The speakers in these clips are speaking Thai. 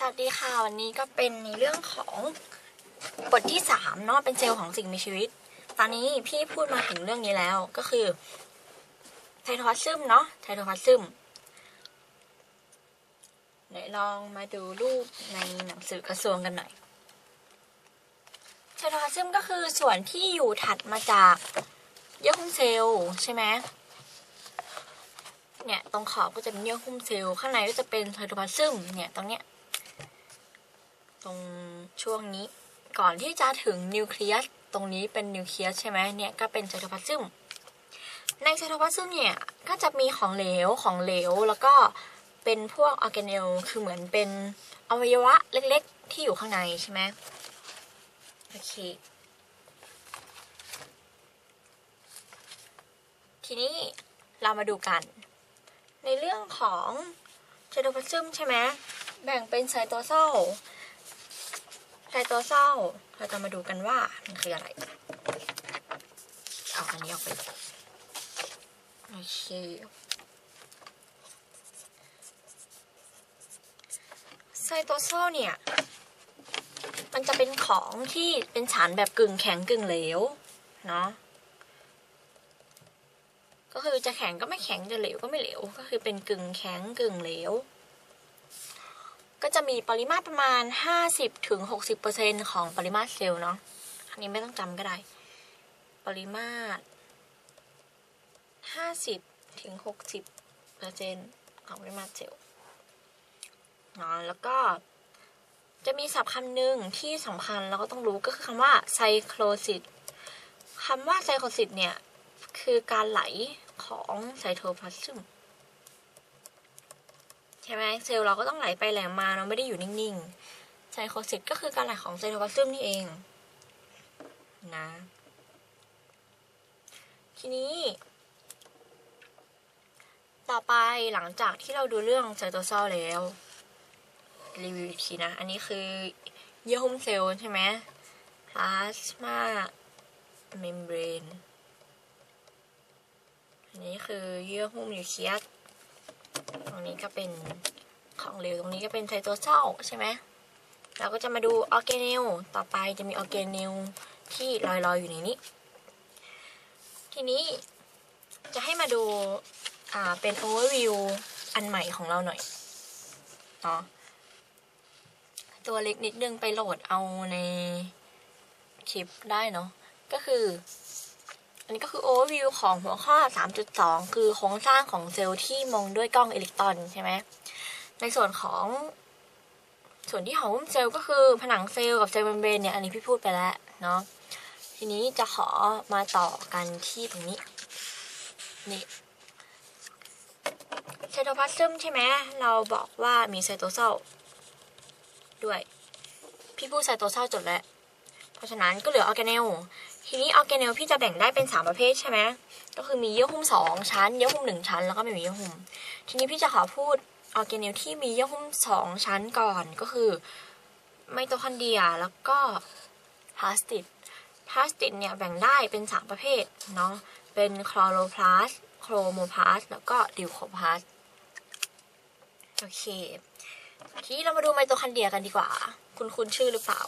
สวัสดีค่ะวันนี้ก็เป็นในเรื่องของบทที่สามเนาะเป็นเซลล์ของสิ่งมีชีวิต ตอนนี้พี่พูดมาถึงเรื่องนี้แล้วก็คือไทโทพลาซึมเนาะไทโทพลาซึมเดี๋ยวลองมาดูรูปในหนังสือกระทรวงกันหน่อยไทโทพลาซึมก็คือส่วนที่อยู่ถัดมาจากเยื่อหุ้มเซลล์ใช่ไหมเนี่ยตรงขอบก็จะเป็นเยื่อหุ้มเซลล์ข้างในก็จะเป็นไทโทพลาซึมเนี่ยตรงเนี้ย ตรงช่วงนี้ ก่อนที่จะถึงนิวเคลียสตรงนี้เป็นนิวเคลียสใช่ไหมเนี่ยก็เป็นไซโตพลาซึมในไซโตพลาซึมเนี่ยก็จะมีของเหลวของเหลวแล้วก็เป็นพวกออร์แกเนลคือเหมือนเป็นอวัยวะเล็กๆ ที่อยู่ข้างในใช่ไหมโอเคทีนี้เรามาดูกัน ในเรื่องของไซโตพลาซึมใช่ไหมแบ่งเป็นไซโตโซล ไซโตโซลเราจะมาดูกันว่ามันคืออะไรเอาอันนี้ออกไปโอเคไซโตโซลเนี่ย มันจะเป็นของที่เป็นสารแบบกึ่งแข็งกึ่งเหลว เนาะ ก็คือจะแข็งก็ไม่แข็งจะเหลวก็ไม่เหลว ก็คือเป็นกึ่งแข็งกึ่งเหลว ก็จะมีปริมาตรประมาณ 50ถึง60%ของปริมาตรเซลล์เนาะอันนี้ไม่ต้องจำก็ได้ ปริมาตร 50ถึง60%ของปริมาตรเซลล์เนาะแล้วก็จะมีศัพท์คำหนึ่งที่สำคัญแล้วก็ต้องรู้ก็คือคำว่าไซโคลซิสคำว่าไซโคลซิสเนี่ย คือการไหลของไซโทพลาซึม ใช่ไหมเซลล์เราก็ต้องไหลไปไหลมาเราไม่ได้อยู่นิ่งๆไซโคซิสก็คือการไหลของไซโทพลาซึมนี่เองนะ ทีนี้ ต่อไปหลังจากที่เราดูเรื่องไซโตโซลแล้ว รีวิวอีกทีนะ อันนี้คือเยื่อหุ้มเซลล์ใช่ไหมพลาสมาเมมเบรนอันนี้คือเยื่อหุ้มนิวเคลียส ตรงนี้ก็เป็นของเหลวตรงนี้ก็เป็นไซโตโซลใช่ไหมเราก็จะมาดูออร์แกเนลต่อไปจะมีออร์แกเนลที่ลอยๆอยู่ในนี้ ทีนี้จะให้มาดูอ่าเป็นโอเวอร์วิวอันใหม่ของเราหน่อยเนาะตัวเล็กนิดนึงไปโหลดเอาในคลิปได้เนาะก็คือ อันนี้ก็คือ overview ของหัวข้อ 3.2 คือโครงสร้างของเซลล์ที่มองด้วยกล้องอิเล็กตรอนใช่ไหม ในส่วนของ ส่วนที่ขอหุ้มเซลล์ก็คือผนังเซลล์กับเซลล์เมมเบรนเนี่ย อันนี้พี่พูดไปแล้วเนาะ ทีนี้จะขอมาต่อกันที่ตรงนี้ นี่ไซโตพลาซึมใช่ไหม เราบอกว่ามีไซโตโซลด้วย พี่พูดไซโตโซลจดแล้ว เพราะฉะนั้นก็เหลือออร์แกเนล ทีนี้ออร์แกเนลพี่จะแบ่งได้เป็นสามประเภทใช่ไหมก็คือมีเยื่อหุ้มสองชั้น เยื่อหุ้มหนึ่งชั้น แล้วก็ไม่มีเยื่อหุ้ม ทีนี้พี่จะขอพูดออร์แกเนลที่มีเยื่อหุ้มสองชั้นก่อนก็คือไมโตคอนเดรียแล้วก็พลาสติดพลาสติดเนี่ยแบ่งได้เป็นสามประเภทเนาะเป็นคลอโรพลาสโครโมพลาสแล้วก็ดิวโคพลาสโอเคทีนี้เรามาดูไมโตคอนเดรียกันดีกว่า คุณคุณชื่อหรือเปล่า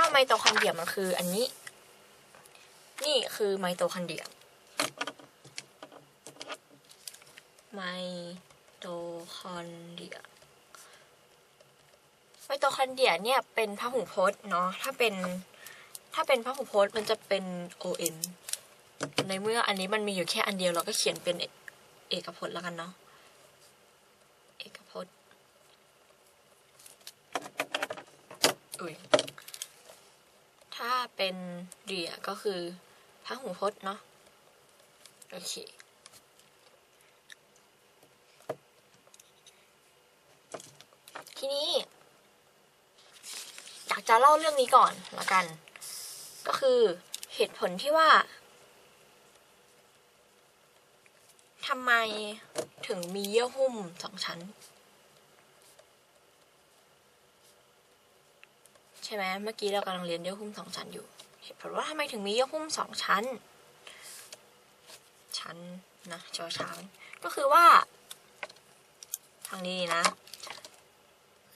จ้าไมโตคอนเดรียมันคืออันนี้ นี่คือไมโตคอนเดรียไมโตคอนเดรียไมโตคอนเดรียเนี่ยเป็นพหุพจน์เนาะถ้าเป็นถ้าเป็นพหุพจน์มันจะเป็น on ในเมื่ออันนี้มันมีอยู่แค่อันเดียวเราก็เขียนเป็นเอเอกพจน์แล้วกันเนาะเอกพจน์อุ้ย ถ้าเป็นเดียก็คือพระหูพจน์เนาะโอเคทีนี้อยากจะเล่าเรื่องนี้ก่อนละกัน ก็คือเหตุผลที่ว่าทำไมถึงมีเยื่อหุ้มสองชั้น ใช่ไหมเมื่อกี้เรากำลังเรียนเยื่อหุ้มสองชั้นอยู่ เหตุผลว่าทำไมถึงมีเยื่อหุ้มสองชั้น ชั้นนะจอช้างก็คือว่า ทางนี้นะ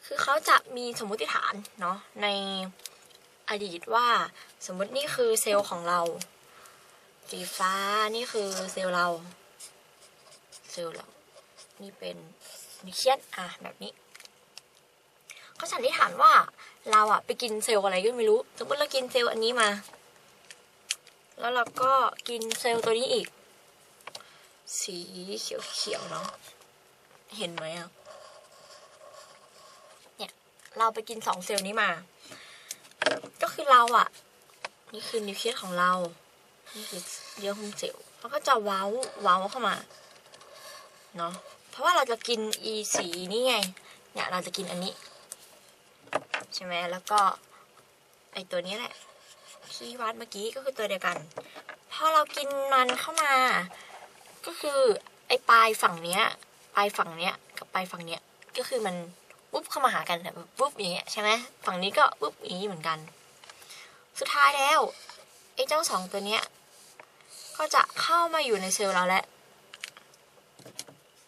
คือเขาจะมีสมมติฐานเนาะในอดีตว่าสมมตินี่คือเซลล์ของเรา สีฟ้านี่คือเซลล์เรา เซลล์เรา นี่เป็นนิเคียนอะแบบนี้ ก็สันนิษฐานว่าเราอะไปกินเซลล์อะไรก็ไม่รู้ สมมติเรากินเซลล์อันนี้มา แล้วเราก็กินเซลล์ตัวนี้อีก สีเขียวๆเนาะเห็นไหมอะเนี่ยเราไปกินสองเซลล์นี้มา ก็คือเราอะนี่คือนิวเคลียสของเรานี่คือเยื่อหุ้มเซลล์มันก็จะเว้าเว้าเข้ามาเนาะเพราะว่าเราจะกินอีสีนี่ไงเนี่ยเราจะกินอันนี้ ใช่ไหมแล้วก็ไอตัวนี้แหละที่วัดเมื่อกี้ก็คือตัวเดียวกัน พอเรากินมันเข้ามา ก็คือไอปลายฝั่งเนี้ยปลายฝั่งเนี้ยกับปลายฝั่งเนี้ยก็คือมันปุ๊บเข้ามาหากันแบบปุ๊บอย่างเงี้ยใช่ไหมฝั่งนี้ก็ปุ๊บอย่างนี้เหมือนกัน สุดท้ายแล้วไอ้เจ้าสองตัวเนี้ยก็จะเข้ามาอยู่ในเซลล์เราแล้ว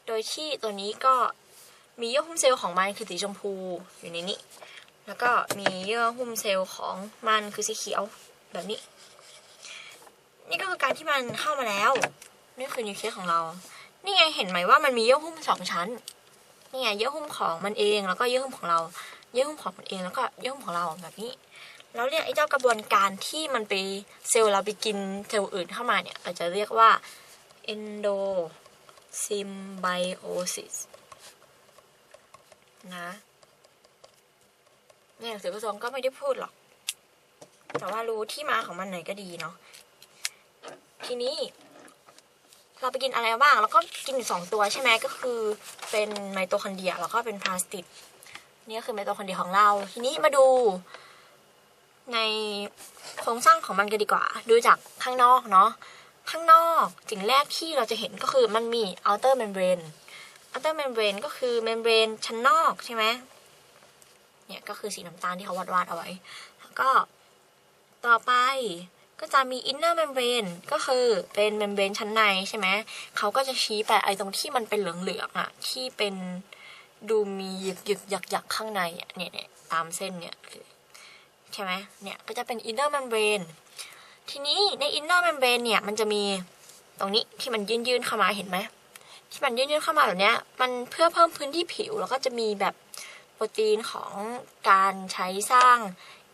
โดยที่ตัวนี้ก็มีเยื่อหุ้มเซลล์ของมันคือสีชมพูอยู่ในนี้ แล้วก็มีเยื่อหุ้มเซลล์ของมันคือสีเขียวแบบนี้ นี่ก็คือการที่มันเข้ามาแล้ว นี่คือนิวเคลียสของเรา นี่ไงเห็นไหมว่ามันมีเยื่อหุ้มสองชั้น นี่ไงเยื่อหุ้มของมันเอง แล้วก็เยื่อหุ้มของเรา เยื่อหุ้มของมันเองแล้วก็เยื่อหุ้มของเราแบบนี้แล้วเรียกไอ้เจ้ากระบวนการที่มันไปเซลล์เราไปกินเซลล์อื่นเข้ามาเนี่ยเราจะเรียกว่า endosymbiosis นะ ในหนังสือกระทรวงก็ไม่ได้พูดหรอก แต่ว่ารู้ที่มาของมันหน่อยก็ดีเนาะ ทีนี้ เราไปกินอะไรบ้าง แล้วก็กินสองตัวใช่ไหมก็คือเป็นไมโตคอนเดียแล้วก็เป็นพลาสติก นี่ก็คือไมโตคอนเดียของเรา ทีนี้มาดูในโครงสร้างของมันกันดีกว่า ดูจากข้างนอกเนาะ ข้างนอกสิ่งแรกที่เราจะเห็นก็คือมันมี outer membrane outer membrane ก็คือ membrane ชั้นนอกใช่ไหม เนี่ยก็คือสีน้ำตาลที่เขาวาดวาดๆเอาไว้แล้วก็ต่อไปก็จะมี inner membrane ก็คือเป็น membrane ชั้นในใช่ไหมเขาก็จะชี้ไปไอ้ตรงที่มันเป็นเหลืองๆอะที่เป็นดูมีหยึกหยึกหยักหยักๆข้างในเนี่ยเนี่ยตามเส้นเนี่ยใช่ไหมเนี่ยก็จะเป็น inner membrane ทีนี้ใน inner membrane เนี่ยมันจะมีตรงนี้ที่มันยื่นๆเข้ามาเห็นไหมที่มันยื่นๆเข้ามาแบบเนี้ยมันเพื่อเพิ่มพื้นที่ผิวแล้วก็จะมีแบบ โปรตีนของการใช้สร้าง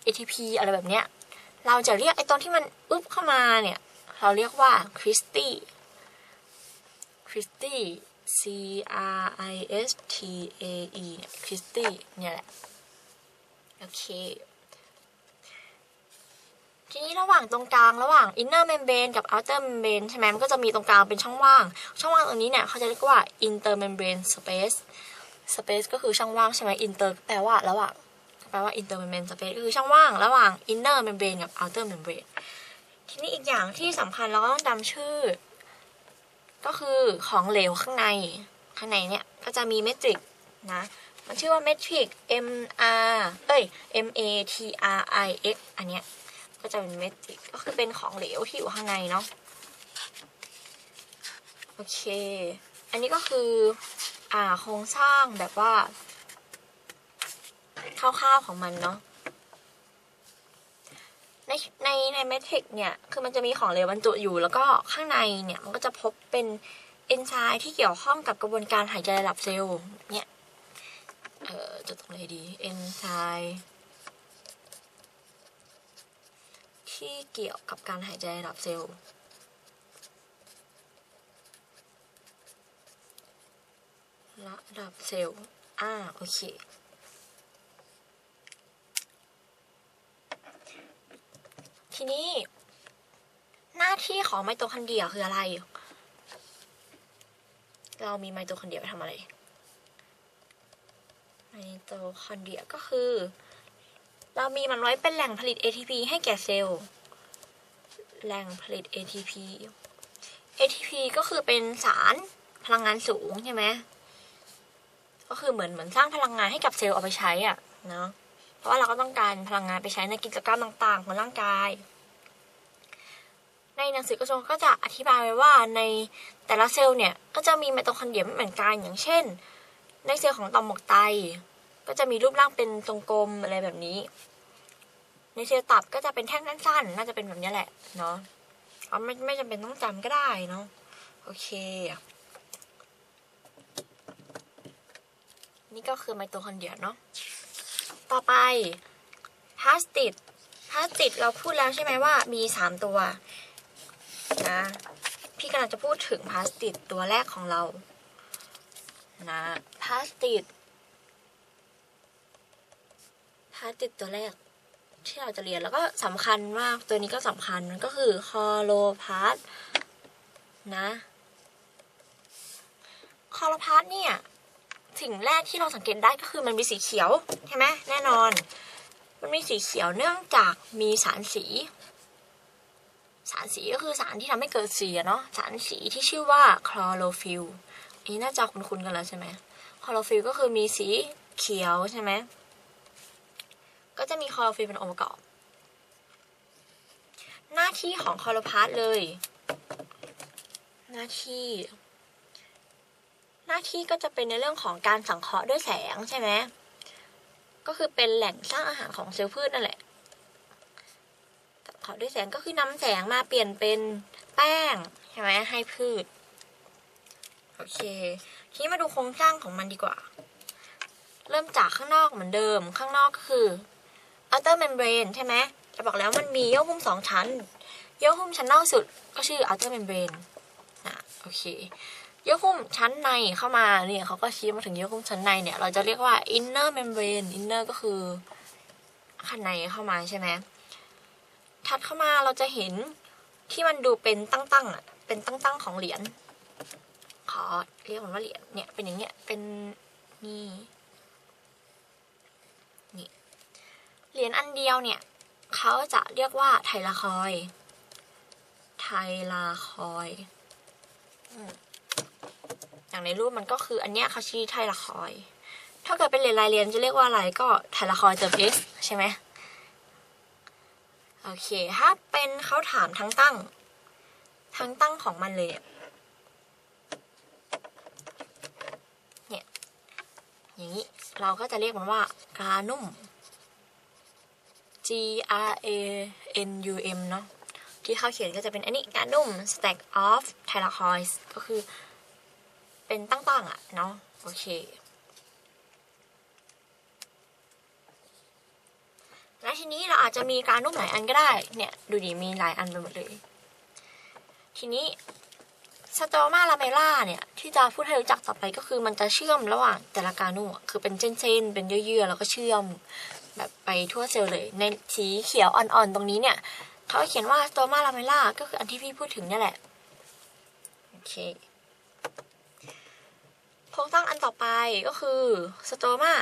ATP อะไรแบบเนี้ย เราจะเรียกไอตอนที่มันอึบเข้ามาเนี่ย เราเรียกว่าคริสตี้คริสตี้ C R I S T A E เนี่ยคริสตี้เนี่ยแหละ โอเค ทีนี้ระหว่างตรงกลางระหว่าง inner membrane กับ outer membrane ใช่ไหมมันก็จะมีตรงกลางเป็นช่องว่าง ช่องว่างตรงนี้เนี่ยเขาจะเรียกว่า inter membrane space space ก็คือช่องว่างใช่ไหม inter แปลว่าระหว่างแปลว่า inter membrane space ก็คือช่องว่างระหว่าง inner membrane กับ outer membrane ทีนี้อีกอย่างที่สำคัญเราก็ต้องจำชื่อ ก็คือของเหลวข้างใน ข้างในเนี่ย ก็จะมีเมทริกนะ มันชื่อว่าเมทริก M R เอ้ย M A T R I X อันเนี้ยก็จะเป็นเมทริกก็คือเป็นของเหลวที่อยู่ข้างในเนาะโอเค อันนี้ก็คือ อ่าโครงสร้างแบบว่าคร่าวๆของมันเนาะในในในเมทริกเนี่ย คือมันจะมีของเหลวบรรจุอยู่ แล้วก็ข้างในเนี่ย มันก็จะพบเป็นเอนไซม์ที่เกี่ยวข้องกับกระบวนการหายใจระดับเซลล์เนี่ย เอ่อจะตรงไหนดี เอนไซม์ที่เกี่ยวกับการหายใจระดับเซลล์ ระดับเซลล์อ่าโอเคทีนี้ หน้าที่ของไมโตคอนเดรียคืออะไร เรามีไมโตคอนเดรียไปทำอะไร ไมโตคอนเดรียก็คือ เรามีมันไว้เป็นแหล่งผลิต ATP ให้แก่เซลล์ แหล่งผลิต ATP ATP ก็คือเป็นสารพลังงานสูงใช่ไหม ก็คือเหมือนเหมือนสร้างพลังงานให้กับเซลล์เอาไปใช้อะเนาะเพราะว่าเราก็ต้องการพลังงานไปใช้ในกิจกรรมต่างๆ ของร่างกาย ในหนังสือกระทรวงก็จะอธิบายไว้ว่าในแต่ละเซลล์เนี่ยก็จะมีไมโตคอนเดรียไม่เหมือนกันอย่างเช่น ในเซลล์ของต่อมหมวกไต ก็จะมีรูปร่างเป็นทรงกลมอะไรแบบนี้ ในเซลล์ตับก็จะเป็นแท่งสั้นๆน่าจะเป็นแบบนี้แหละเนาะเอาไม่ไม่จำเป็นต้องจำก็ได้เนาะโอเค นี่ก็คือไมโตคอนเดรียเนาะ ต่อไปพลาสติดพลาสติดเราพูดแล้วใช่ไหมว่ามีสามตัวนะพี่กำลังจะพูดถึงพลาสติดตัวแรกของเรา นะพลาสติดพลาสติดตัวแรกที่เราจะเรียนแล้วก็สำคัญมากตัวนี้ก็สำคัญมันก็คือคอโลพาสนะคอโลพาสเนี่ย สิ่งแรกที่เราสังเกตได้ก็คือมันมีสีเขียวใช่ไหมแน่นอน มันมีสีเขียวเนื่องจากมีสารสี สารสีก็คือสารที่ทำให้เกิดสีเนาะสารสีที่ชื่อว่าคลอโรฟิลอันนี้น่าจะคุ้นๆกันแล้วใช่ไหมคลอโรฟิลก็คือมีสีเขียวใช่ไหมก็จะมีคลอโรฟิลเป็นองค์ประกอบ หน้าที่ของคลอโรพาสเลย หน้าที่ หน้าที่ก็จะเป็นในเรื่องของการสังเคราะห์ด้วยแสงใช่ไหมก็คือเป็นแหล่งสร้างอาหารของเซลล์พืชนั่นแหละสังเคราะห์ด้วยแสงก็คือนำแสงมาเปลี่ยนเป็นแป้งใช่ไหมให้พืชโอเค ทีนี้มาดูโครงสร้างของมันดีกว่า เริ่มจากข้างนอกเหมือนเดิม ข้างนอกก็คือ outer membrane ใช่ไหมจะบอกแล้วมันมีเยื่อหุ้มสองชั้น เยื่อหุ้มชั้นนอกสุดก็ชื่อ outer membrane นะโอเค เยื่อหุ้มชั้นในเข้ามาเนี่ยเขาก็ชี้มาถึงเยื่อหุ้มชั้นในเนี่ยเราจะเรียกว่า inner membrane inner ก็คือข้างในเข้ามาใช่ไหมถัดเข้ามาเราจะเห็นที่มันดูเป็นตั้งๆอะเป็นตั้งๆของเหรียญขอเรียกมันว่าเหรียญเนี่ยเป็นอย่างเงี้ยเป็นนี่นี่เหรียญอันเดียวเนี่ยเขาจะเรียกว่าไทลาคอยไทลาคอย อืม อย่างในรูปมันก็คืออันเนี้ยเขาชี้ไทลาคอยถ้าเกิดเป็นเหรียญลายเรียญจะเรียกว่าอะไรก็ไทลาคอยด์เติม x ใช่ไหมโอเค ถ้าเป็นเขาถามทั้งตั้ง ทั้งตั้งของมันเลยเนี่ยอย่างนี้เราก็จะเรียกมันว่ากานุ่ม G R A N U M เนาะที่เขาเขียนก็จะเป็นอันนี้กานุ่ม stack of thylakoids ก็คือ เป็นตั้งๆอะเนาะโอเค และทีนี้เราอาจจะมีการนุ่มหลายอันก็ได้ เนี่ยดูดิมีหลายอันไปหมดเลย ทีนี้สโตมาลาเมล่าเนี่ยที่จะพูดให้รู้จักต่อไปก็คือมันจะเชื่อมระหว่างแต่ละการนุ่มคือเป็นเส้นๆเป็นเยื่อๆแล้วก็เชื่อมแบบไปทั่วเซลล์เลย ในสีเขียวอ่อนๆตรงนี้เนี่ยเขาเขียนว่าสโตมาลาเมล่าก็คืออันที่พี่พูดถึงนี่แหละโอเค โครงสร้างอันต่อไปก็คือสโตมา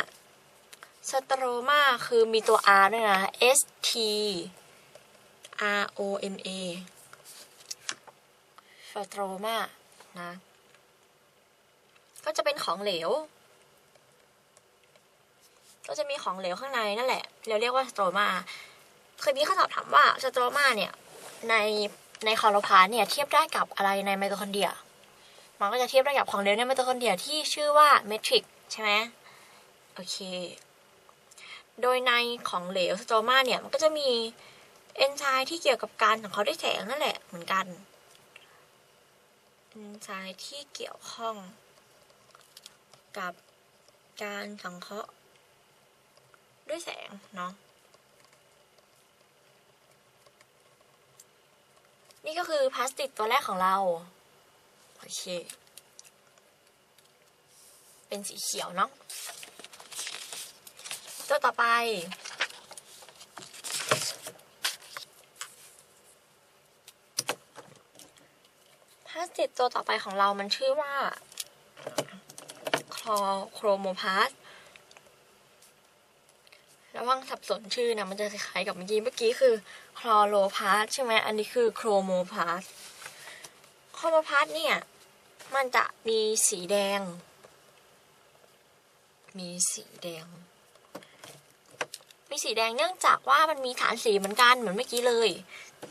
สโตรมาคือมีตัว R ด้วยนะ S T R O M A สโตรมานะ ก็จะเป็นของเหลว ก็จะมีของเหลวข้างในนั่นแหละ เราเรียกว่าสโตรมาเคยมีข้อสอบถามว่าสโตรมาเนี่ย ในในคอโลพาสเนี่ย เทียบได้กับอะไรในไมโตคอนเดรีย มันก็จะเทียบได้กับของเหลวในไมโตคอนเดรียที่ชื่อว่าเมทริกใช่ไหมโอเค โดยในของเหลวสโตมาเนี่ยมันก็จะมีเอนไซม์ที่เกี่ยวกับการสังเคราะห์ด้วยแสงนั่นแหละเหมือนกันเอนไซม์ที่เกี่ยวข้องกับการสังเคราะห์ด้วยแสงเนาะนี่ก็คือพลาสติกตัวแรกของเรา โอเค เป็นสีเขียวเนาะตัวต่อไป พลาสติกตัวต่อไปของเรามันชื่อว่าคลอโครโมพาสระวังสับสนชื่อนะมันจะคล้ายๆกับเมื่อกี้ เมื่อกี้คือคลอโรพาสใช่ไหม อันนี้คือโครโมพาส โครโมพาสเนี่ย มันจะมีสีแดง มีสีแดง มีสีแดงเนื่องจากว่ามันมีฐานสีเหมือนกันเหมือนเมื่อกี้เลย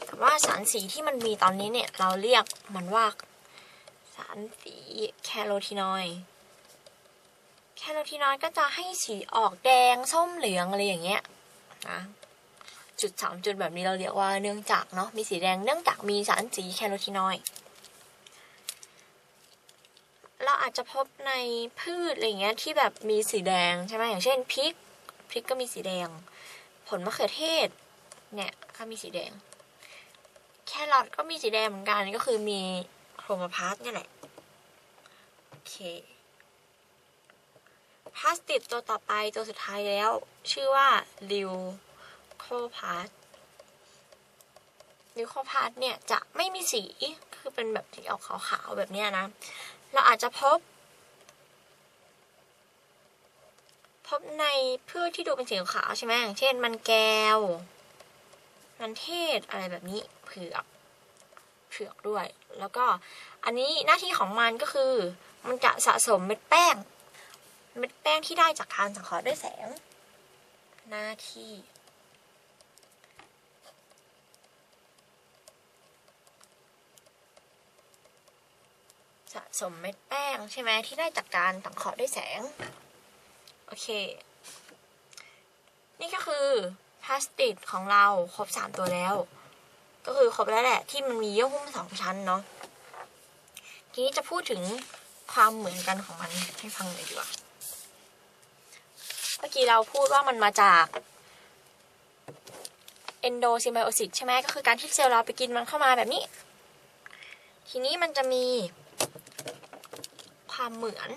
แต่ว่าสารสีที่มันมีตอนนี้เนี่ย เราเรียกมันว่า สารสีแคโรทีนอยด์แคโรทีนอยด์ก็จะให้สีออกแดงส้มเหลืองอะไรอย่างเงี้ยนะจุดสามจุดแบบนี้เราเรียกว่าเนื่องจากเนาะมีสีแดงเนื่องจากมีสารสีแคโรทีนอยด์เรา อาจจะพบในพืชอะไรเงี้ยที่แบบมีสีแดงใช่ไหมอย่างเช่นพริกพริกก็มีสีแดง ผลมะเขือเทศเนี่ยก็มีสีแดง แครอทก็มีสีแดงเหมือนกันก็คือมีโครมาพาสเนี่ยแหละโอเคพลาสติกตัวต่อไปตัวสุดท้ายแล้ว ชื่อว่าลิวโคพาสลิวโคพาสเนี่ยจะไม่มีสีคือเป็นแบบที่ออกขาวๆแบบเนี้ยนะ เราอาจจะพบ พบในพืชที่ดูเป็นสีขาวใช่ไหมอย่างเช่น มันแก้ว มันเทศอะไรแบบนี้เผือกเผือกด้วย แล้วก็อันนี้หน้าที่ของมันก็คือ มันจะสะสมเม็ดแป้ง เม็ดแป้งที่ได้จากการสังเคราะห์ด้วยแสง หน้าที่ะสมเม็ดแป้งใช่ไหมที่ได้จากการสังเคราะห์ด้วยแสง โอเค นี่ก็คือพลาสติกของเราครบสามตัวแล้ว ก็คือครบแล้วแหละที่มันมีเยื่อหุ้มสองชั้นเนาะทีนี้จะพูดถึงความเหมือนกันของมันให้ฟังหน่อยดีกว่าเมื่อกี้เราพูดว่ามันมาจากเอนโดซิมไบโอซิสใช่ไหมก็คือการที่เซลล์เราไปกินมันเข้ามาแบบนี้ ทีนี้มันจะมี ความเหมือน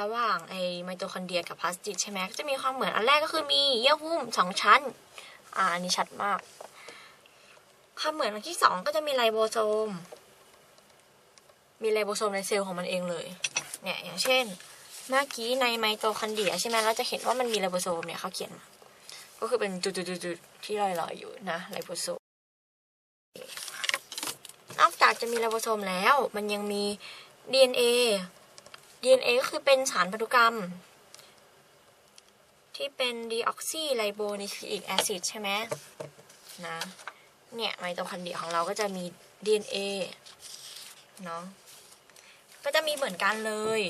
ระหว่างไอไมโตคอนเดรียกับพลาสติกใช่ไหมก็จะมีความเหมือนอันแรกก็คือมีเยื่อหุ้มสองชั้น อ่าอันนี้ชัดมาก ความเหมือนอันที่สองก็จะมีไลโบโซม มีไลโบโซมในเซลล์ของมันเองเลย เนี่ยอย่างเช่น เมื่อกี้ในไมโตคอนเดรียใช่ไหมเราจะเห็นว่ามันมีไลโบโซมเนี่ยเขาเขียน ก็คือเป็นจุดๆๆๆที่ลอยๆอยู่นะไลโบโซม นอก จะมีไลโบโซมแล้ว มันยังมี DNA DNA ก็คือเป็นสารพันธุกรรม ที่เป็นดีออกซีไลโบนิคลิกแอซิดใช่ไหมนะเนี่ยไมโตคอนเดรียของเราก็จะมี DNA เนาะก็จะมีเหมือนกันเลย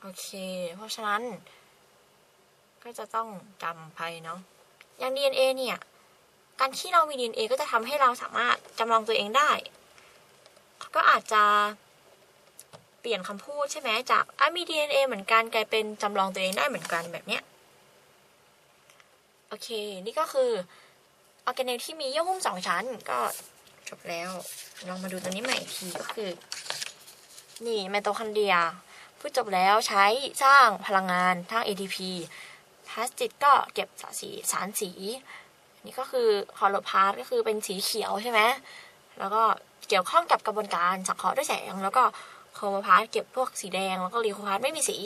โอเค เพราะฉะนั้น ก็จะต้องจำไปเนาะอย่าง DNA เนี่ย การที่เรามี DNA ก็จะทำให้เราสามารถจำลองตัวเองได้ ก็อาจจะเปลี่ยนคำพูดใช่ไหมจากอะมี DNA เหมือนกันกลายเป็นจำลองตัวเองได้เหมือนกันแบบเนี้ยโอเค นี่ก็คือออร์แกเนลที่มีเยื่อหุ้มสองชั้นก็จบแล้ว ลองมาดูตัวนี้ใหม่อีกทีก็คือ นี่ไมโตคอนเดรียพูดจบแล้วใช้สร้างพลังงานทาง ATP พลาสติกก็เก็บสารสีสารสี นี่ก็คือคอโลพาร์ตก็คือเป็นสีเขียวใช่ไหมแล้วก็เกี่ยวข้องกับกระบวนการสังเคราะห์ด้วยแสง แล้วก็โครโมพาร์ตเก็บพวกสีแดง แล้วก็ลีโคพาร์ตไม่มีสี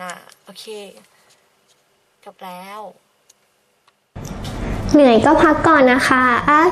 นะโอเคจบแล้ว เหนื่อยก็พักก่อนนะคะอะ